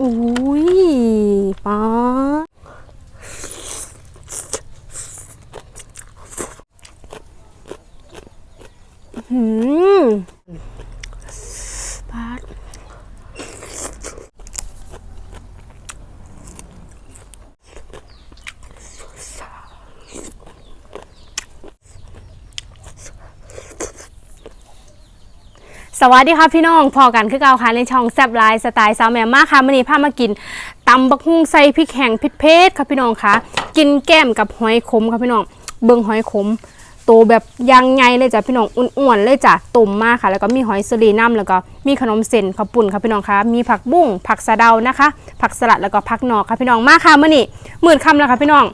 อุ้ยป๊าดหืมป๊าดส วัสดีค่ะพี่น้องพอกันคือเก่าค่ะในช่องแซบไลน์สไตล์สาวแหม่มากค่ะมื่อนี้พามากินตำบักฮุ่งใส่พริกแห้งพริกเพชรค่ะพี่น้องค่ะ กินแก้มกับหอยขมค่ะพี่น้อง เบิ่งหอยขมโตแบบยางไงเลยจ้ะพี่น้องอ้วนๆเลยจ้ะตุ่มมากค่ะ แล้วก็มีหอยสลีน้ำแล้วก็มีขนมเส้นข้าวปุ่นค่ะพี่น้องค่ะมีผักบุ้งผักสะเดานะคะ ผักสลัดแล้วก็ผักหนอกค่ะพี่น้องมาค่ะมื่อนี้หมื่นคำแล้วค่ะพี่น้อง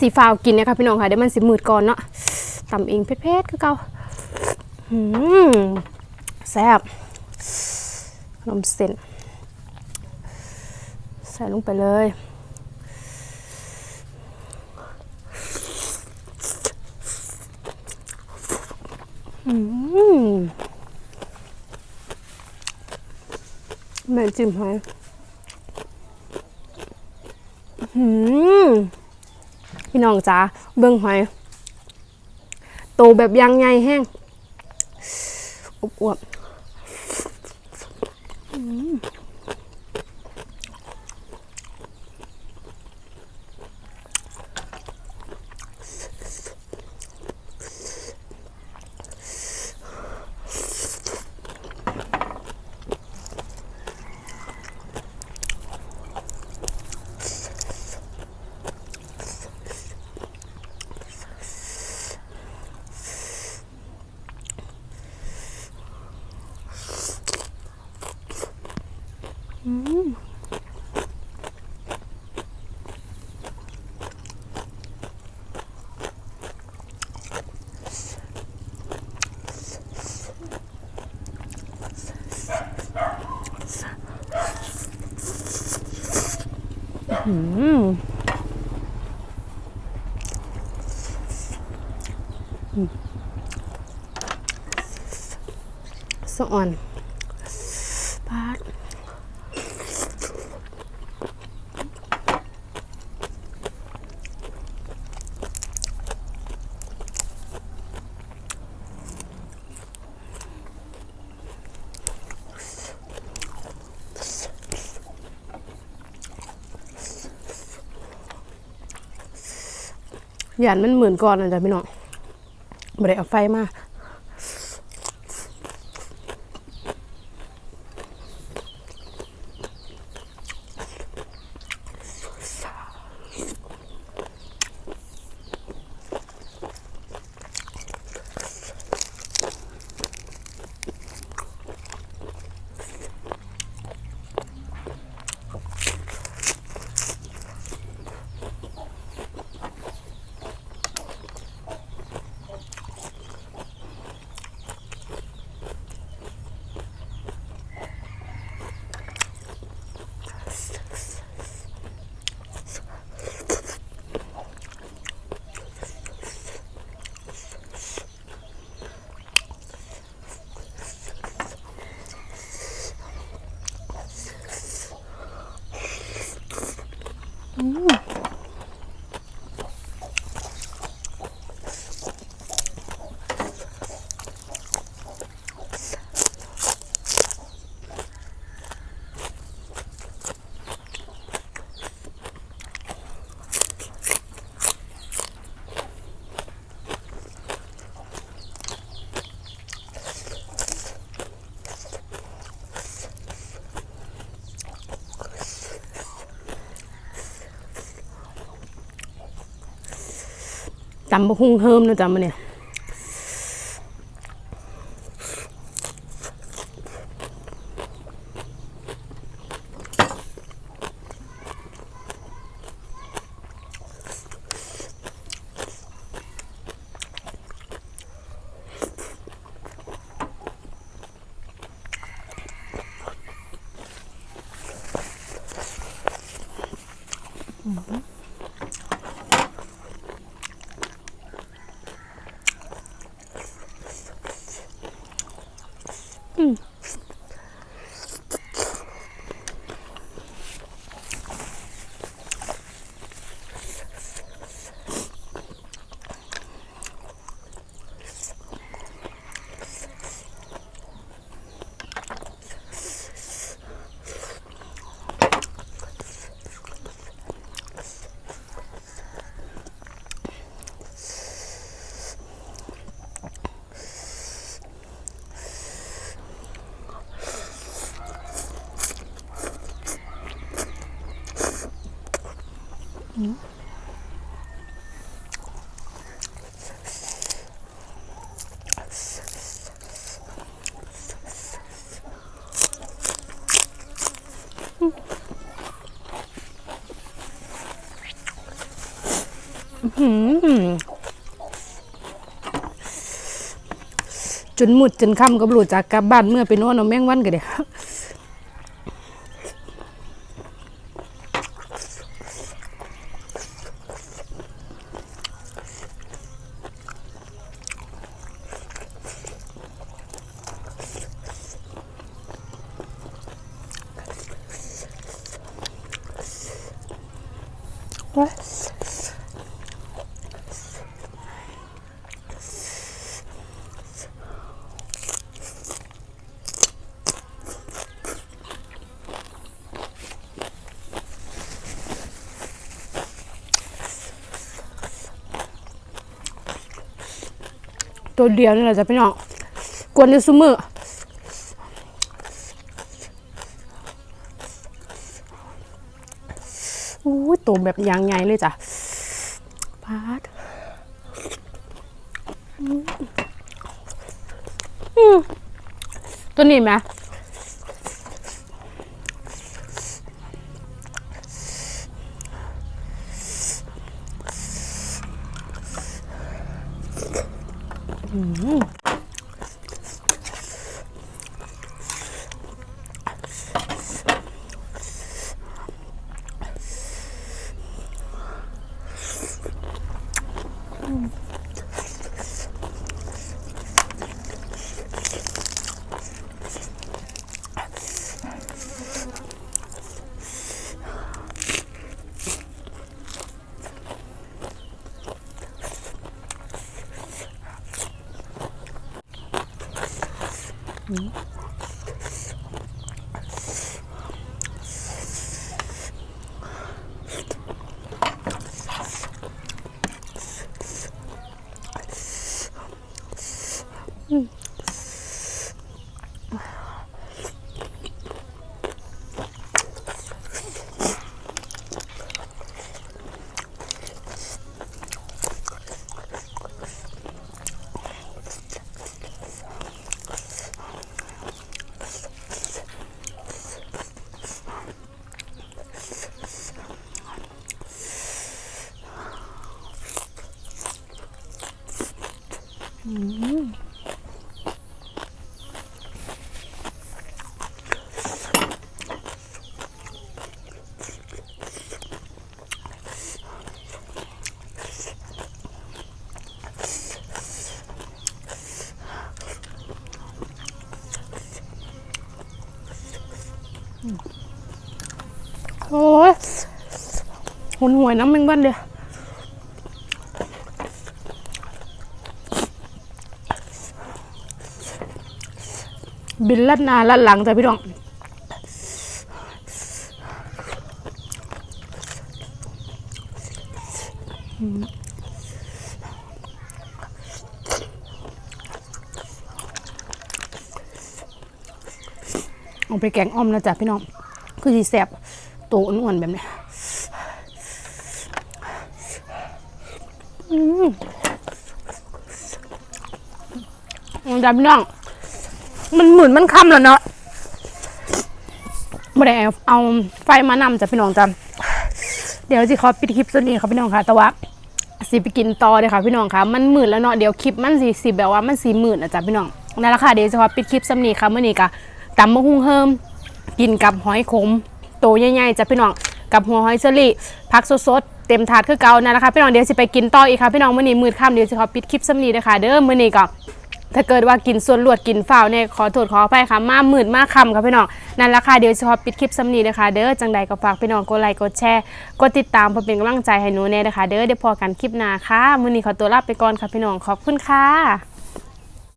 สีฟ้ากินนะคะพี่น้องค่ะเดี๋ยวมันสิหมืดก่อนเนาะตำเองเพชรๆคือเก่าหืม แซ่บขนมเส้น ใส่ลงไปเลย อืมแม่จิ้มให้อืมพี่น้องจ๋าเบิ่งหอยโตแบบยางใหญ่แห้งอวบๆ Mm. สะอ่อน หยานมันหมื่นก่อนนะจ๊ะพี่น้องไม่ได้เอาไฟมา จำบะฮุ่งเฮิมนะจำมัเนี่ย嗯。Mm. จนหมุดจนค่ำก็บรู้จากกลับบ้านเมื่อไปนอนเอาแมงวันก็เด้ ตัวเดียวนี่แหละจ้ะพี่น้องกวนอยู่ซุมืออู้ยตัวแบบยางใหญ่เลยจ้ะพาดอืมอืมตัวนี้ไหม อืม うん。 โอ้ยหุนหวยน้ำแมงวันเดียว บินลัดนาลัดหลังจ้ะพี่น้องเอาไปแกงอ้อมนะจ๊ะพี่น้อง คือสีแสบตัวอ้วนๆแบบเนี้ยอืมเอาจ้ะพี่น้อง มันหมุนมันคำแล้วเนาะไม่ได้เอาไฟมานำจ้ะพี่น้องจ้ะเดี๋ยวสิขอปิดคลิปส่วนนี้ค่ะพี่น้องค่ะ แต่ว่าสิไปกินต่อเลยค่ะพี่น้องค่ะ มันหมื่นแล้วเนาะเดี๋ยวคลิปมันสีสิแบบว่ามันสีหมื่นนะจ๊ะพี่น้องนั่นแหละค่ะเดี๋ยวจะขอปิดคลิปซ้ำนี้ค่ะเมื่อนี้ก็ตำมะฮุ่งเฮิมกินกับหอยขมโตใหญ่ๆจ้ะพี่น้องกับหัวหอยเชอรี่ผักสดๆเต็มถาดคือเก่านั่นแหละค่ะพี่น้องเดี๋ยวสิไปกินต่ออีกค่ะพี่น้องเมื่อนี้มืดค่ำเดี๋ยวจะขอปิดคลิปซ้ำนี้เลยค่ะเด้อเมื่อนี้ก็ ถ้าเกิดว่ากินส่วนลวดกินฝ้าวเนี่ยขอโทษขออภัยค่ะมาหมื่นมากคำค่ะพี่น้องนั่นละค่ะเดี๋ยวจะขอปิดคลิปสำนีนะคะ เด้อจังใดก็ฝากพี่น้องกดไลค์กดแชร์กดติดตามเพื่อเป็นกำลังใจให้หนูเน่นะคะ เด้อเดี๋ยวพอกันคลิปหน้าค่ะมื้อนี้ขอตัวลาไปก่อนค่ะพี่น้องขอบคุณค่ะ